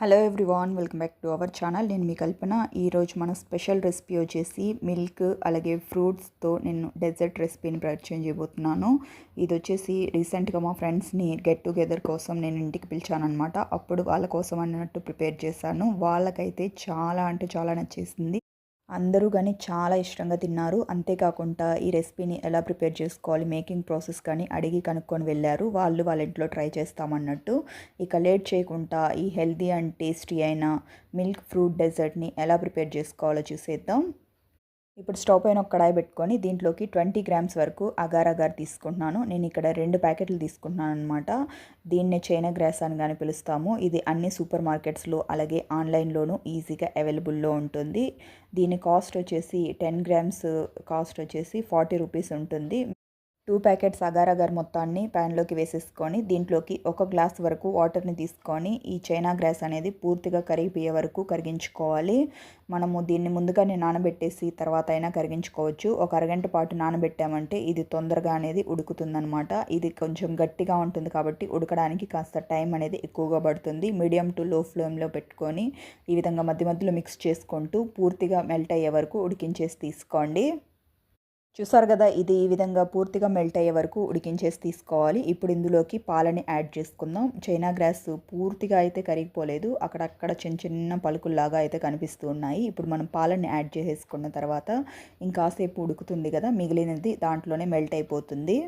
Hello everyone welcome back to our channel నేను మీ కల్పన. ఈరోజు మన స్పెషల్ రెసిపీ వచ్చేసి మిల్క్ అలాగే ఫ్రూట్స్తో నేను డెజర్ట్ రెసిపీని పరిచయం చేయబోతున్నాను. ఇది వచ్చేసి రీసెంట్గా మా ఫ్రెండ్స్ని గెట్ టుగెదర్ కోసం నేను ఇంటికి పిలిచానమాట అప్పుడు వాళ్ళ కోసం అన్నట్టు ప్రిపేర్ చేశాను. వాళ్ళకైతే చాలా అంటే చాలా నచ్చేసింది. అందరూ కానీ చాలా ఇష్టంగా తిన్నారు. అంతేకాకుండా ఈ రెసిపీని ఎలా ప్రిపేర్ చేసుకోవాలి మేకింగ్ ప్రాసెస్ కానీ అడిగి కనుక్కొని వెళ్ళారు. వాళ్ళు వాళ్ళ ఇంట్లో ట్రై చేస్తామన్నట్టు. ఇక లేట్ చేయకుండా ఈ హెల్దీ అండ్ టేస్టీ అయిన మిల్క్ ఫ్రూట్ డెజర్ట్ని ఎలా ప్రిపేర్ చేసుకోవాలో చూసేద్దాం. ఇప్పుడు స్టవ్ పైన ఒక కడాయి పెట్టుకొని దీంట్లోకి ట్వంటీ గ్రామ్స్ వరకు అగార్ అగార్ తీసుకుంటున్నాను. నేను ఇక్కడ రెండు ప్యాకెట్లు తీసుకుంటున్నాను అనమాట దీన్నే చైనా గ్రాస్ అని కానీ పిలుస్తాము. ఇది అన్ని సూపర్ మార్కెట్స్లో అలాగే ఆన్లైన్లోనూ ఈజీగా అవైలబుల్లో ఉంటుంది. దీని కాస్ట్ వచ్చేసి టెన్ గ్రామ్స్ కాస్ట్ వచ్చేసి ఫార్టీ రూపీస్ ఉంటుంది. టూ ప్యాకెట్స్ అగార్ అగార్ మొత్తాన్ని ప్యాన్లోకి వేసేసుకొని దీంట్లోకి ఒక గ్లాస్ వరకు వాటర్ని తీసుకొని ఈ చైనా గ్రాస్ అనేది పూర్తిగా కరిగిపోయే వరకు కరిగించుకోవాలి. మనము దీన్ని ముందుగానే నానబెట్టేసి తర్వాత అయినా కరిగించుకోవచ్చు. ఒక అరగంట పాటు నానబెట్టామంటే ఇది తొందరగా అనేది ఉడుకుతుందనమాట ఇది కొంచెం గట్టిగా ఉంటుంది కాబట్టి ఉడకడానికి కాస్త టైం అనేది ఎక్కువగా పడుతుంది. మీడియం టు లో ఫ్లేమ్లో పెట్టుకొని ఈ విధంగా మధ్య మధ్యలో మిక్స్ చేసుకుంటూ పూర్తిగా మెల్ట్ అయ్యే వరకు ఉడికించేసి తీసుకోండి. చూసారు కదా ఇది ఈ విధంగా పూర్తిగా మెల్ట్ అయ్యే వరకు ఉడికించేసి తీసుకోవాలి. ఇప్పుడు ఇందులోకి పాలని యాడ్ చేసుకుందాం. చైనా గ్రాస్ పూర్తిగా అయితే కరిగిపోలేదు. అక్కడక్కడ చిన్న చిన్న పలుకుల్లాగా అయితే కనిపిస్తూ ఉన్నాయి. ఇప్పుడు మనం పాలని యాడ్ చేసేసుకున్న తర్వాత ఇంకాసేపు ఉడుకుతుంది కదా మిగిలినది దాంట్లోనే మెల్ట్ అయిపోతుంది.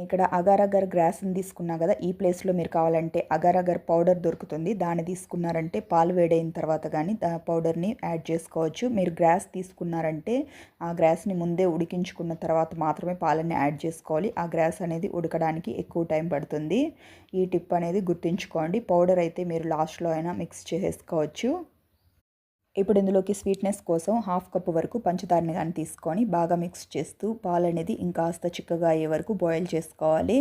ఇక్కడ అగర్ అగర్ గ్రాస్ని తీసుకున్నా కదా ఈ ప్లేస్లో మీరు కావాలంటే అగర్ అగర్ పౌడర్ దొరుకుతుంది. దాన్ని తీసుకున్నారంటే పాలు వేడైన తర్వాత కానీ దా పౌడర్ని యాడ్ చేసుకోవచ్చు. మీరు గ్రాస్ తీసుకున్నారంటే ఆ గ్రాస్ని ముందే ఉడికించుకున్న తర్వాత మాత్రమే పాలని యాడ్ చేసుకోవాలి. ఆ గ్రాస్ అనేది ఉడకడానికి ఎక్కువ టైం పడుతుంది. ఈ టిప్ అనేది గుర్తుంచుకోండి. పౌడర్ అయితే మీరు లాస్ట్లో అయినా మిక్స్ చేసుకోవచ్చు. ఇప్పుడు ఇందులోకి స్వీట్నెస్ కోసం హాఫ్ కప్ వరకు పంచదారని కానీ తీసుకొని బాగా మిక్స్ చేస్తూ పాలు అనేది ఇంకాస్త చిక్కగా అయ్యే వరకు బాయిల్ చేసుకోవాలి.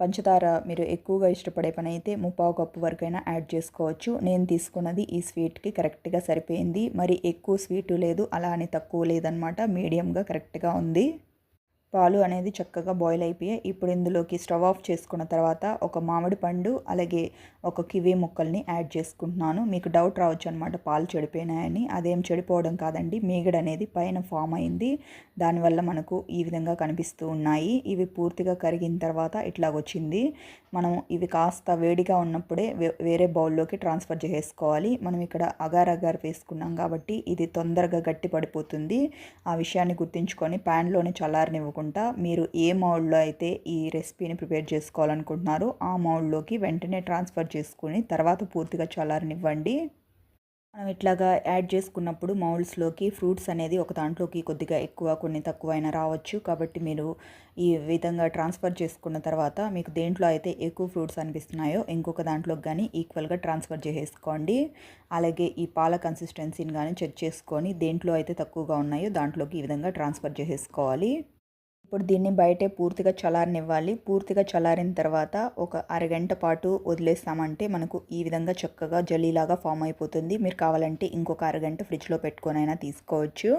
పంచదార మీరు ఎక్కువగా ఇష్టపడే పని అయితే ముప్పావు కప్పు వరకైనా యాడ్ చేసుకోవచ్చు. నేను తీసుకున్నది ఈ స్వీట్కి కరెక్ట్గా సరిపోయింది. మరి ఎక్కువ స్వీటు లేదు అలా అని తక్కువ లేదనమాట మీడియంగా కరెక్ట్గా ఉంది. పాలు అనేది చక్కగా బాయిల్ అయిపోయాయి. ఇప్పుడు ఇందులోకి స్టవ్ ఆఫ్ చేసుకున్న తర్వాత ఒక మామిడి పండు అలాగే ఒక కివీ ముక్కల్ని యాడ్ చేసుకుంటున్నాను. మీకు డౌట్ రావచ్చు అనమాట పాలు చెడిపోయినాయని. అదేం చెడిపోవడం కాదండి మీగడ అనేది పైన ఫామ్ అయింది. దానివల్ల మనకు ఈ విధంగా కనిపిస్తూ ఉన్నాయి. ఇవి పూర్తిగా కరిగిన తర్వాత ఇట్లాగొచ్చింది. మనం ఇవి కాస్త వేడిగా ఉన్నప్పుడే వేరే బౌల్లోకి ట్రాన్స్ఫర్ చేసుకోవాలి మనం ఇక్కడ అగార్ అగార్ వేసుకున్నాం కాబట్టి ఇది తొందరగా గట్టి పడిపోతుంది ఆ విషయాన్ని గుర్తుంచుకొని ప్యాన్లోనే చల్లారనివ్వకుండా మీరు ఏ మౌల్డ్లో అయితే ఈ రెసిపీని ప్రిపేర్ చేసుకోవాలనుకుంటున్నారో ఆ మౌల్డ్లోకి వెంటనే ట్రాన్స్ఫర్ చేసుకుని తర్వాత పూర్తిగా చల్లారనివ్వండి. మనం ఇట్లాగా యాడ్ చేసుకున్నప్పుడు మౌల్స్లోకి ఫ్రూట్స్ అనేది ఒక దాంట్లోకి కొద్దిగా ఎక్కువ కొన్ని తక్కువ అయినా రావచ్చు. కాబట్టి మీరు ఈ విధంగా ట్రాన్స్ఫర్ చేసుకున్న తర్వాత మీకు దేంట్లో అయితే ఎక్కువ ఫ్రూట్స్ అనిపిస్తున్నాయో ఇంకొక దాంట్లోకి కానీ ఈక్వల్గా ట్రాన్స్ఫర్ చేసేసుకోండి. అలాగే ఈ పాల కన్సిస్టెన్సీని కానీ చెక్ చేసుకొని దేంట్లో అయితే తక్కువగా ఉన్నాయో దాంట్లోకి ఈ విధంగా ట్రాన్స్ఫర్ చేసేసుకోవాలి. ఇప్పుడు దీన్ని బయటే పూర్తిగా చలారనివ్వాలి పూర్తిగా చలారిన తర్వాత ఒక అరగంట పాటు వదిలేస్తామంటే మనకు ఈ విధంగా చక్కగా జల్లీలాగా ఫామ్ అయిపోతుంది. మీరు కావాలంటే ఇంకొక అరగంట ఫ్రిడ్జ్లో పెట్టుకొనైనా తీసుకోవచ్చు.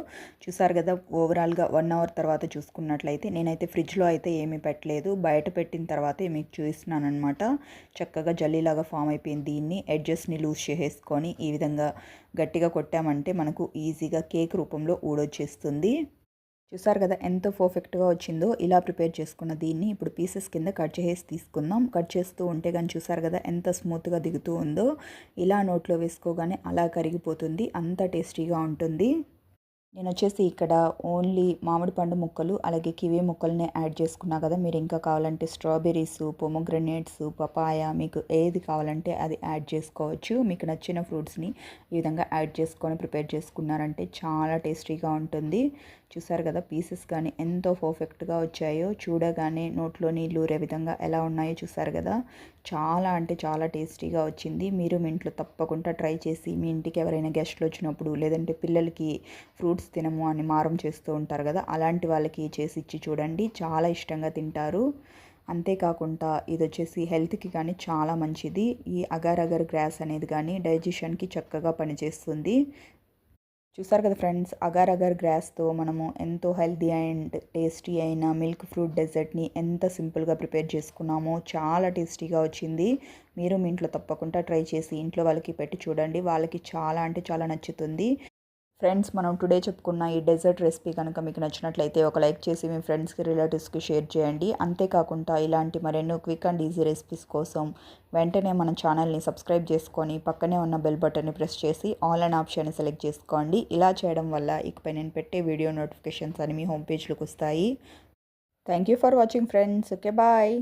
చూసారు కదా ఓవరాల్గా వన్ అవర్ తర్వాత చూసుకున్నట్లయితే నేనైతే ఫ్రిడ్జ్లో అయితే ఏమీ పెట్టలేదు. బయట పెట్టిన తర్వాతే మీకు చూపిస్తున్నాను అనమాట చక్కగా జల్లీలాగా ఫామ్ అయిపోయింది. దీన్ని ఎడ్జస్ట్ని లూజ్ చేసేసుకొని ఈ విధంగా గట్టిగా కొట్టామంటే మనకు ఈజీగా కేక్ రూపంలో ఊడొచ్చేస్తుంది. చూసారు కదా ఎంత పర్ఫెక్ట్గా వచ్చిందో ఇలా ప్రిపేర్ చేసుకున్న దీన్ని ఇప్పుడు పీసెస్ కింద కట్ చేసి తీసుకుందాం. కట్ చేస్తూ ఉంటే కానీ చూసారు కదా ఎంత స్మూత్గా దిగుతూ ఉందో. ఇలా నోట్లో వేసుకోగానే అలా కరిగిపోతుంది. అంత టేస్టీగా ఉంటుంది. నేను వచ్చేసి ఇక్కడ ఓన్లీ మామిడి పండు ముక్కలు అలాగే కివీ ముక్కలనే యాడ్ చేసుకున్నా కదా మీరు ఇంకా కావాలంటే స్ట్రాబెర్రీస్ పొమోగ్రనేట్స్ పపాయ మీకు ఏది కావాలంటే అది యాడ్ చేసుకోవచ్చు. మీకు నచ్చిన ఫ్రూట్స్ని ఈ విధంగా యాడ్ చేసుకొని ప్రిపేర్ చేసుకున్నారంటే చాలా టేస్టీగా ఉంటుంది. చూసారు కదా పీసెస్ కానీ ఎంతో పర్ఫెక్ట్గా వచ్చాయో చూడగానే నోట్లో నీళ్ళు ఊరే విధంగా ఎలా ఉన్నాయో చూసారు కదా. చాలా అంటే చాలా టేస్టీగా వచ్చింది. మీరు మీ ఇంట్లో తప్పకుండా ట్రై చేసి మీ ఇంటికి ఎవరైనా గెస్ట్లు వచ్చినప్పుడు లేదంటే పిల్లలకి ఫ్రూట్స్ ఫ్రూట్స్ తినము అని మారం చేస్తూ ఉంటారు కదా అలాంటి వాళ్ళకి చేసి ఇచ్చి చూడండి. చాలా ఇష్టంగా తింటారు. అంతేకాకుండా ఇది వచ్చేసి హెల్త్కి కానీ చాలా మంచిది. ఈ అగర్ అగర్ గ్రాస్ అనేది కానీ డైజెషన్కి చక్కగా పనిచేస్తుంది. చూసారు కదా ఫ్రెండ్స్ అగార్ అగర్ గ్రాస్తో మనము ఎంతో హెల్తీ అండ్ టేస్టీ అయిన మిల్క్ ఫ్రూట్ డెజర్ట్ని ఎంత సింపుల్గా ప్రిపేర్ చేసుకున్నామో చాలా టేస్టీగా వచ్చింది. మీరు మీ ఇంట్లో తప్పకుండా ట్రై చేసి ఇంట్లో వాళ్ళకి పెట్టి చూడండి. వాళ్ళకి చాలా అంటే చాలా నచ్చుతుంది. ఫ్రెండ్స్ మనం టుడే చెప్పుకున్న ఈ డెజర్ట్ రెసిపీ కనుక మీకు నచ్చినట్లయితే ఒక లైక్ చేసి మీ ఫ్రెండ్స్కి రిలేటివ్స్కి షేర్ చేయండి. అంతేకాకుండా ఇలాంటి మరెన్నో క్విక్ అండ్ ఈజీ రెసిపీస్ కోసం వెంటనే మన ఛానల్ని సబ్స్క్రైబ్ చేసుకొని పక్కనే ఉన్న బెల్ బటన్ని ప్రెస్ చేసి ఆల్ అండ్ ఆప్షన్ సెలెక్ట్ చేసుకోండి. ఇలా చేయడం వల్ల ఇకపై నేను పెట్టే వీడియో నోటిఫికేషన్స్ అని మీ హోమ్ పేజ్లోకి వస్తాయి. Thank you for watching friends. Okay bye.